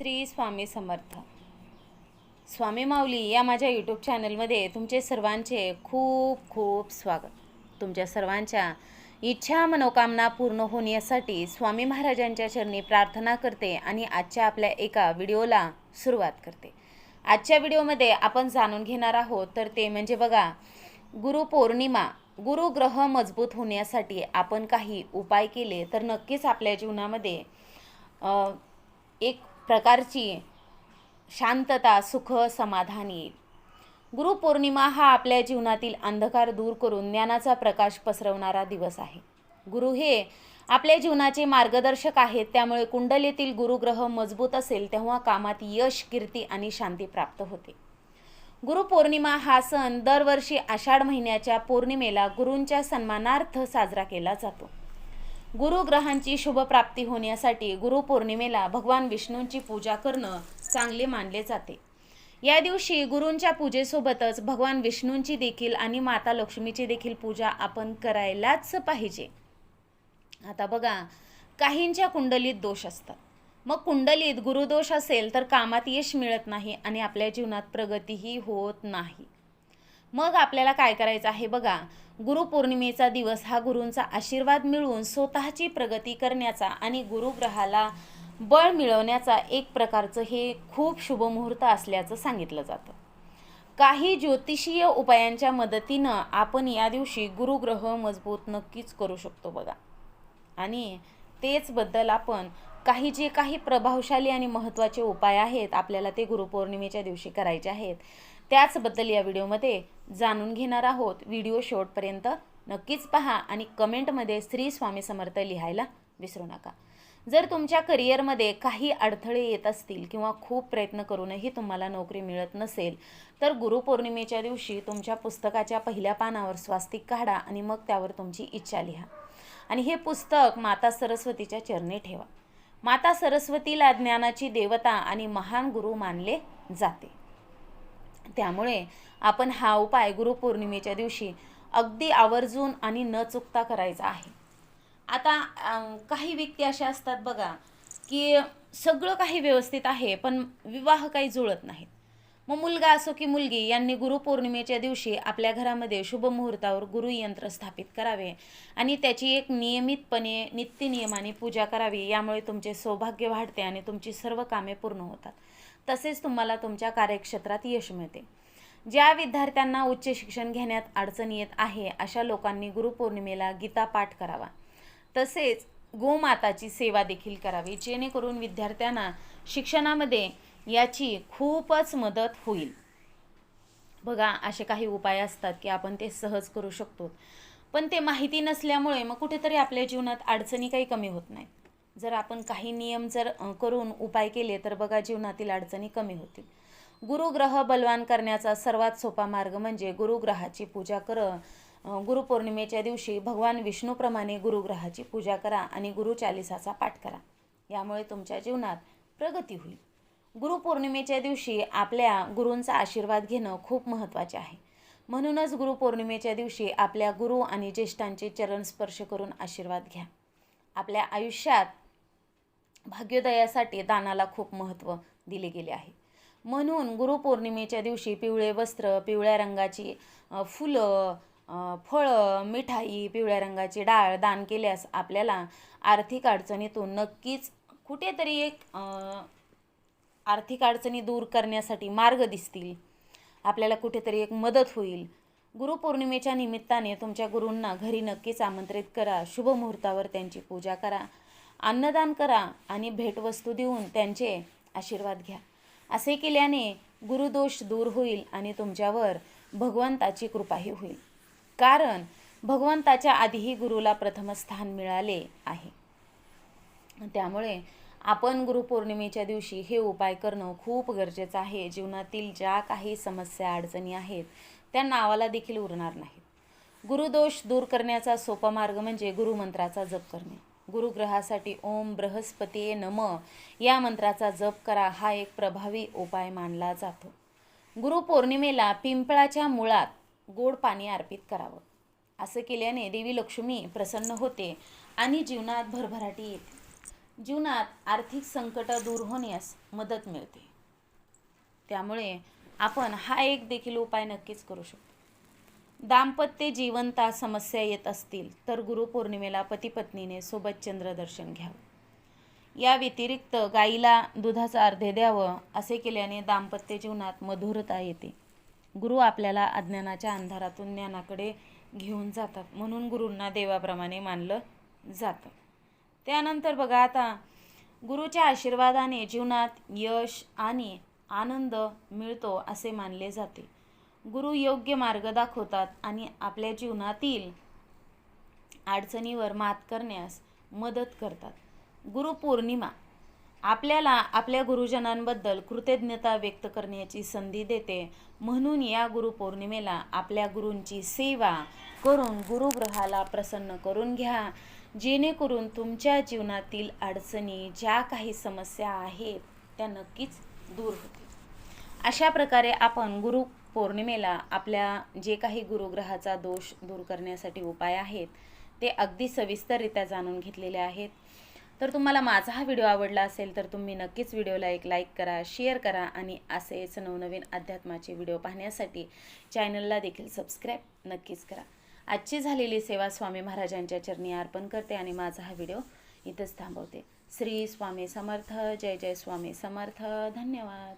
श्री स्वामी समर्थ. स्वामी माऊली या माझ्या यूट्यूब चॅनलमध्ये तुमचे सर्वांचे खूप खूप स्वागत. तुमच्या सर्वांच्या इच्छा मनोकामना पूर्ण होण्यासाठी स्वामी महाराजांच्या चरणी प्रार्थना करते आणि आजच्या आपल्या एका व्हिडिओला सुरुवात करते. आजच्या व्हिडिओमध्ये आपण जाणून घेणार आहोत तर ते म्हणजे बघा गुरुपौर्णिमा गुरुग्रह मजबूत होण्यासाठी आपण काही उपाय केले तर नक्कीच आपल्या जीवनामध्ये एक प्रकारची शांतता सुख समाधान येईल. गुरुपौर्णिमा हा आपल्या जीवनातील अंधकार दूर करून ज्ञानाचा प्रकाश पसरवणारा दिवस आहे. गुरु हे आपल्या जीवनाचे मार्गदर्शक आहेत. त्यामुळे कुंडलीतील गुरुग्रह मजबूत असेल तेव्हा कामात यश कीर्ती आणि शांती प्राप्त होते. गुरुपौर्णिमा हा सण दरवर्षी आषाढ महिन्याच्या पौर्णिमेला गुरूंच्या सन्मानार्थ साजरा केला जातो. गुरुग्रहांची शुभप्राप्ती होण्यासाठी गुरुपौर्णिमेला भगवान विष्णूंची पूजा करणं चांगले मानले जाते. या दिवशी गुरूंच्या पूजेसोबतच भगवान विष्णूंची देखील आणि माता लक्ष्मीची देखील पूजा आपण करायलाच पाहिजे. आता बघा काहींच्या कुंडलीत दोष असतात. मग कुंडलीत गुरुदोष असेल तर कामात यश मिळत नाही आणि आपल्या जीवनात प्रगतीही होत नाही. मग आपल्याला काय करायचं आहे बघा. गुरुपौर्णिमेचा दिवस हा गुरूंचा आशीर्वाद मिळवून स्वतःची प्रगती करण्याचा आणि गुरुग्रहाला बळ मिळवण्याचा एक प्रकारचं हे खूप शुभ मुहूर्त असल्याचं सांगितलं जातं. काही ज्योतिषीय उपायांच्या मदतीनं आपण या दिवशी गुरुग्रह मजबूत नक्कीच करू शकतो बघा. आणि तेच बद्दल आपण काही जे काही प्रभावशाली आणि महत्त्वाचे उपाय आहेत आपल्याला ते गुरुपौर्णिमेच्या दिवशी करायचे आहेत. त्याचबद्दल या व्हिडिओमध्ये जाणून घेणार आहोत. व्हिडिओ शेवटपर्यंत नक्कीच पहा आणि कमेंटमध्ये श्री स्वामी समर्थ लिहायला विसरू नका. जर तुमच्या करिअरमध्ये काही अडथळे येत असतील किंवा खूप प्रयत्न करूनही तुम्हाला नोकरी मिळत नसेल तर गुरुपौर्णिमेच्या दिवशी तुमच्या पुस्तकाच्या पहिल्या पानावर स्वास्तिक काढा आणि मग त्यावर तुमची इच्छा लिहा. आणि हे पुस्तक माता सरस्वतीच्या चरणी ठेवा. माता सरस्वतीला ज्ञानाची देवता आणि महान गुरु मानले जाते. त्यामुळे आपण हा उपाय गुरुपौर्णिमेच्या दिवशी अगदी आवर्जून आणि न चुकता करायचा आहे. आता काही व्यक्ती अशा असतात बघा की सगळं काही व्यवस्थित आहे पण विवाह काही जुळत नाहीत. मग मुलगा असो की मुलगी यांनी गुरुपौर्णिमेच्या दिवशी आपल्या घरामध्ये शुभ मुहूर्तावर गुरुयंत्र स्थापित करावे आणि त्याची एक नियमितपणे नित्यनियमाने पूजा करावी यामुळे तुमचे सौभाग्य वाढते आणि तुमची सर्व कामे पूर्ण होतात. तसेच तुम्हाला तुमच्या कार्यक्षेत्रात यश मिळते. ज्या विद्यार्थ्यांना उच्च शिक्षण घेण्यात अडचण येत आहे अशा लोकांनी गुरुपौर्णिमेला गीता पाठ करावा. तसेच गोमाताची सेवा देखील करावी जेणेकरून विद्यार्थ्यांना शिक्षणामध्ये याची खूपच मदत होईल. बघा असे काही उपाय असतात की आपण ते सहज करू शकतो. पण ते माहिती नसल्यामुळे मग कुठेतरी आपल्या जीवनात अडचणी काही कमी होत नाहीत. जर आपण काही नियम जर करून उपाय केले तर बघा जीवनातील अडचणी कमी होतील. गुरुग्रह बलवान करण्याचा सर्वात सोपा मार्ग म्हणजे गुरुग्रहाची पूजा कर. गुरुपौर्णिमेच्या दिवशी भगवान विष्णूप्रमाणे गुरुग्रहाची पूजा करा आणि गुरुचालिसाचा पाठ करा. यामुळे तुमच्या जीवनात प्रगती होईल. गुरुपौर्णिमेच्या दिवशी आपल्या गुरूंचा आशीर्वाद घेणं खूप महत्त्वाचे आहे. म्हणूनच गुरुपौर्णिमेच्या दिवशी आपल्या गुरु आणि ज्येष्ठांचे चरण स्पर्श करून आशीर्वाद घ्या. आपल्या आयुष्यात भाग्योदयासाठी दानाला खूप महत्त्व दिले गेले आहे. म्हणून गुरुपौर्णिमेच्या दिवशी पिवळे वस्त्र पिवळ्या रंगाची फुलं फळं मिठाई पिवळ्या रंगाची डाळ दान केल्यास आपल्याला आर्थिक अडचणीतून नक्कीच कुठेतरी एक आर्थिक अडचणी दूर करण्यासाठी मार्ग दिसतील. आपल्याला कुठेतरी एक मदत होईल. गुरुपौर्णिमेच्या निमित्ताने तुमच्या गुरूंना घरी नक्कीच आमंत्रित करा. शुभ मुहूर्तावर त्यांची पूजा करा. अन्नदान करा आणि भेटवस्तू देऊन त्यांचे आशीर्वाद घ्या. असे केल्याने गुरुदोष दूर होईल आणि तुमच्यावर भगवंताची कृपाही होईल. कारण भगवंताच्या आधीही गुरुला प्रथम स्थान मिळाले आहे. त्यामुळे आपण गुरुपौर्णिमेच्या दिवशी हे उपाय करणं खूप गरजेचं आहे. जीवनातील ज्या काही समस्या अडचणी आहेत त्या नावाला देखील उरणार नाहीत. गुरुदोष दूर करण्याचा सोपा मार्ग म्हणजे गुरुमंत्राचा जप करणे. गुरुग्रहासाठी ओम बृहस्पतीये नम. या मंत्राचा जप करा हा एक प्रभावी उपाय मानला जातो. गुरुपौर्णिमेला पिंपळाच्या मुळात गोड पाणी अर्पित करावं. असं केल्याने देवी लक्ष्मी प्रसन्न होते आणि जीवनात भरभराटी येते. जीवनात आर्थिक संकट दूर होण्यास मदत मिळते. त्यामुळे आपण हा एक देखील उपाय नक्कीच करू शकतो. दाम्पत्य जीवनता समस्या येत असतील तर गुरुपौर्णिमेला पतीपत्नीने सोबत चंद्रदर्शन घ्यावं. या व्यतिरिक्त गाईला दुधाचं अर्धे द्यावं असे केल्याने दाम्पत्य जीवनात मधुरता येते. गुरु आपल्याला अज्ञानाच्या अंधारातून ज्ञानाकडे घेऊन जातात म्हणून गुरूंना देवाप्रमाणे मानलं जातं. त्यानंतर बघा आता गुरुच्या आशीर्वादाने जीवनात यश आणि आनंद मिळतो असे मानले जाते. गुरु योग्य मार्ग दाखवतात आणि आपल्या जीवनातील अडचणीवर मात करण्यास मदत करतात. गुरुपौर्णिमा आपल्याला आपल्या गुरुजनांबद्दल कृतज्ञता व्यक्त करण्याची संधी देते. म्हणून या गुरुपौर्णिमेला आपल्या गुरूंची सेवा करून गुरुग्रहाला प्रसन्न करून घ्या. जेणेकरून तुमच्या जीवनातील अडचणी ज्या काही समस्या आहेत त्या नक्कीच दूर होतील. अशा प्रकारे आपण गुरु पौर्णिमेला आपल्या जे काही गुरुग्रहाचा दोष दूर करण्यासाठी उपाय आहेत ते अगदी सविस्तररित्या जाणून घेतलेले आहेत. तर तुम्हाला माझा हा व्हिडिओ आवडला असेल तर तुम्ही नक्कीच व्हिडिओला एक लाईक करा शेअर करा आणि असेच नवनवीन अध्यात्माचे व्हिडिओ पाहण्यासाठी चॅनलला देखील सबस्क्राईब नक्कीच करा. आजची झालेली सेवा स्वामी महाराजांच्या चरणी अर्पण करते आणि माझा हा व्हिडिओ इथंच थांबवते. श्री स्वामी समर्थ जय जय स्वामी समर्थ. धन्यवाद.